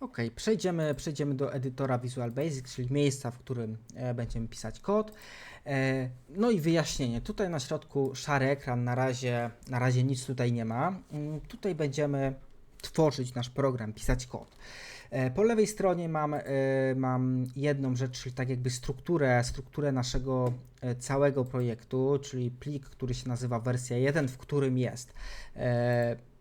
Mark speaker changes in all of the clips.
Speaker 1: Ok, przejdziemy, przejdziemy do edytora Visual Basic, czyli miejsca, w którym e, będziemy pisać kod. E, no i wyjaśnienie. Tutaj na środku szary ekran, na razie, na razie nic tutaj nie ma. Mm, Tutaj będziemy tworzyć nasz program, pisać kod. E, Po lewej stronie mam, e, mam jedną rzecz, czyli tak jakby strukturę, strukturę naszego e, całego projektu, czyli plik, który się nazywa wersja 1, w którym jest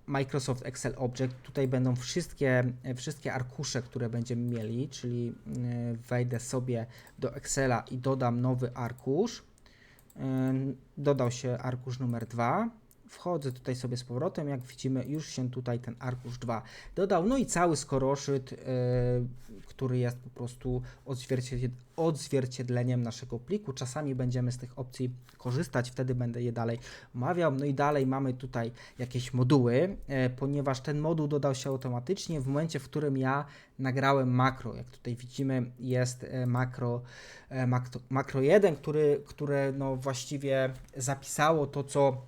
Speaker 1: Microsoft Excel Object. Tutaj będą wszystkie, e, wszystkie arkusze, które będziemy mieli, czyli e, wejdę sobie do Excela i dodam nowy arkusz. E, Dodał się arkusz numer 2. Wchodzę tutaj sobie z powrotem, jak widzimy już się tutaj ten arkusz 2 dodał, no i cały skoroszyt, e, który jest po prostu odzwierciedl- odzwierciedleniem naszego pliku. Czasami będziemy z tych opcji korzystać, wtedy będę je dalej omawiał. No i dalej mamy tutaj jakieś moduły, e, ponieważ ten moduł dodał się automatycznie w momencie, w którym ja nagrałem makro. Jak tutaj widzimy, jest e, makro, makro, makro 1, który, które no właściwie zapisało to, co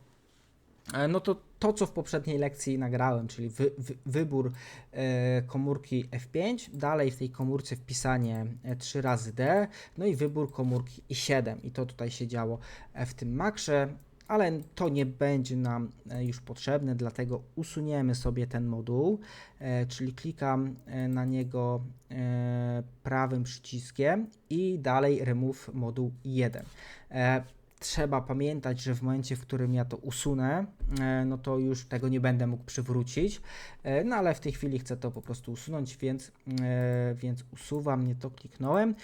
Speaker 1: no to to, co w poprzedniej lekcji nagrałem, czyli wy, wy, wybór e, komórki F5, dalej w tej komórce wpisanie e, 3 razy D, no i wybór komórki I7 i to tutaj się działo e, w tym makrze, ale to nie będzie nam e, już potrzebne, dlatego usuniemy sobie ten moduł, e, czyli klikam e, na niego e, prawym przyciskiem i dalej remove moduł 1. E, trzeba pamiętać, że w momencie, w którym ja to usunę, e, no to już tego nie będę mógł przywrócić, e, no ale w tej chwili chcę to po prostu usunąć, więc, e, więc usuwam, nie to kliknąłem,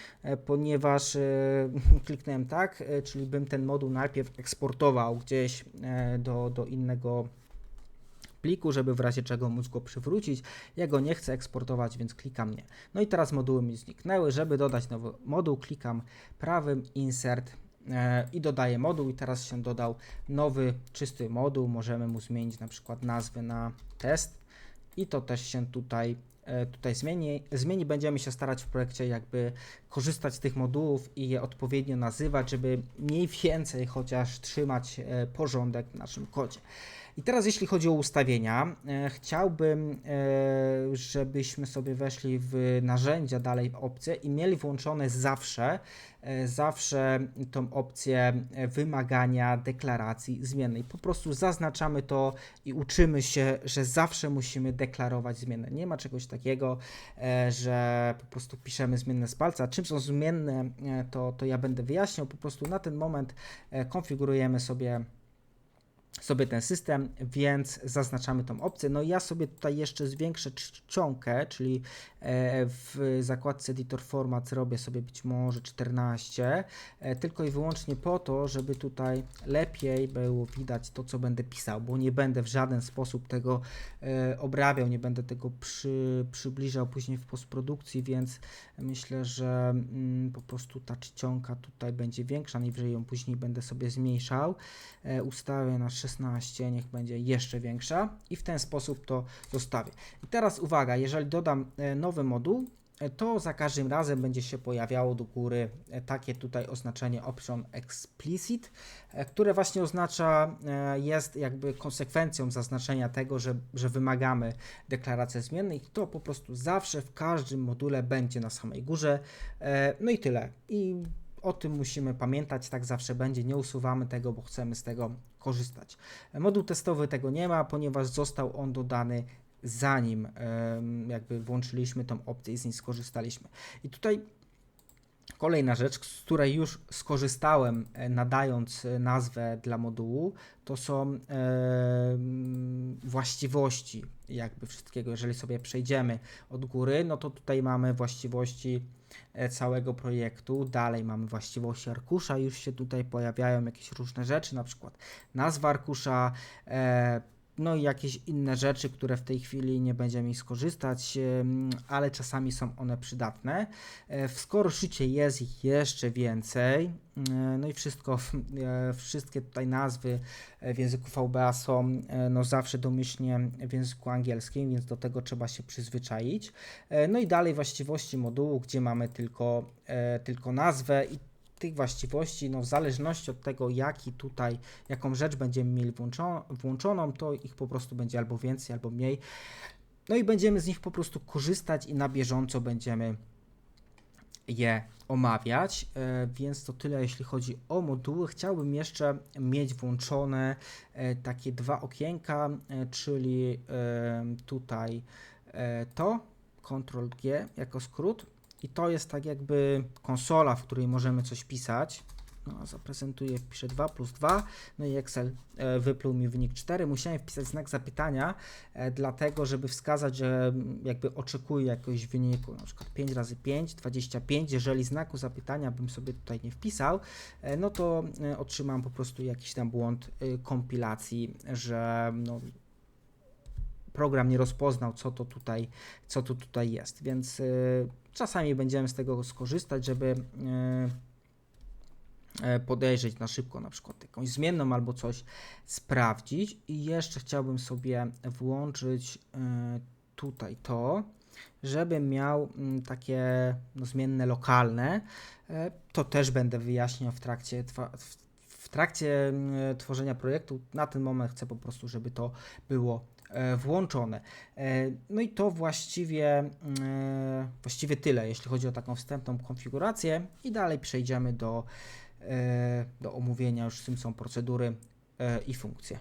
Speaker 1: ponieważ kliknąłem tak, czyli bym ten moduł najpierw eksportował gdzieś do, do innego pliku, żeby w razie czego móc go przywrócić. Ja go nie chcę eksportować, więc klikam nie. No i teraz moduły mi zniknęły. Żeby dodać nowy moduł, klikam prawym insert i dodaję moduł i teraz się dodał nowy, czysty moduł. Możemy mu zmienić na przykład nazwę na test i to też się tutaj, e, tutaj zmieni. zmieni. Będziemy się starać w projekcie jakby korzystać z tych modułów i je odpowiednio nazywać, żeby mniej więcej chociaż trzymać e, porządek w naszym kodzie. I teraz jeśli chodzi o ustawienia, e, chciałbym, e, żebyśmy sobie weszli w narzędzia dalej opcje i mieli włączone zawsze, e, zawsze tą opcję e, wymagania deklaracji zmiennej. Po prostu zaznaczamy to i uczymy się, że zawsze musimy deklarować zmienne. Nie ma czegoś takiego, e, że po prostu piszemy zmienne z palca. Czym są zmienne, e, to, to ja będę wyjaśniał. Po prostu na ten moment e, konfigurujemy sobie sobie ten system, więc zaznaczamy tą opcję. No ja sobie tutaj jeszcze zwiększę czcionkę, czyli e, w zakładce Editor Format zrobię sobie być może 14, e, tylko i wyłącznie po to, żeby tutaj lepiej było widać to, co będę pisał, bo nie będę w żaden sposób tego e, obrabiał, nie będę tego przy, przybliżał później w postprodukcji, więc myślę, że mm, po prostu ta czcionka tutaj będzie większa, najwyżej ją później będę sobie zmniejszał. Ustawię na 16, niech będzie jeszcze większa i w ten sposób to zostawię. I teraz uwaga, jeżeli dodam e, nowy moduł, e, to za każdym razem będzie się pojawiało do góry e, takie tutaj oznaczenie option explicit, które właśnie oznacza, jest jakby konsekwencją zaznaczenia tego, że, że wymagamy deklaracji zmiennej. To po prostu zawsze w każdym module będzie na samej górze. No i tyle. I o tym musimy pamiętać, tak zawsze będzie, nie usuwamy tego, bo chcemy z tego korzystać. Moduł testowy tego nie ma, ponieważ został on dodany zanim jakby włączyliśmy tą opcję i z niej skorzystaliśmy. I tutaj kolejna rzecz, z której już skorzystałem e, nadając e, nazwę dla modułu, to są em, właściwości jakby wszystkiego. Jeżeli sobie przejdziemy od góry, no to tutaj mamy właściwości e, całego projektu. Dalej mamy właściwości arkusza, już się tutaj pojawiają jakieś różne rzeczy, na przykład nazwa arkusza, e, no i jakieś inne rzeczy, które w tej chwili nie będziemy skorzystać, ale czasami są one przydatne. E, W skoroszycie jest ich jeszcze więcej. E, No i wszystko, e, wszystkie tutaj nazwy w języku VBA są no zawsze domyślnie w języku angielskim, więc do tego trzeba się przyzwyczaić. No i dalej właściwości modułu, gdzie mamy tylko, tylko nazwę i tych właściwości, no w zależności od tego, jaki tutaj, jaką rzecz będziemy mieli włączoną, włączoną, to ich po prostu będzie albo więcej, albo mniej. No i będziemy z nich po prostu korzystać i na bieżąco będziemy je omawiać, e, więc to tyle jeśli chodzi o moduły. Chciałbym jeszcze mieć włączone e, takie dwa okienka, e, czyli tutaj to, Ctrl G jako skrót i to jest tak jakby konsola, w której możemy coś pisać. No, zaprezentuję, wpiszę 2 plus 2, no i Excel e, wypluł mi wynik 4. Musiałem wpisać znak zapytania, e, dlatego żeby wskazać, że mm, jakby oczekuję jakiegoś wyniku, na przykład 5 razy 5, 25. Jeżeli znaku zapytania bym sobie tutaj nie wpisał, e, no to e, otrzymam po prostu jakiś tam błąd kompilacji, że no, program nie rozpoznał, co to tutaj, co to tutaj jest. Więc y, czasami będziemy z tego skorzystać, żeby y, e, podejrzeć na szybko na przykład jakąś zmienną albo coś sprawdzić. I jeszcze chciałbym sobie włączyć y, tutaj to, żeby miał takie no, zmienne lokalne. To też będę wyjaśniał w trakcie, w, trakcie tworzenia projektu. Na ten moment chcę po prostu, żeby to było włączone. E, No i to właściwie, e, właściwie tyle, jeśli chodzi o taką wstępną konfigurację i dalej przejdziemy do, e, do omówienia już czym są procedury e, i funkcje.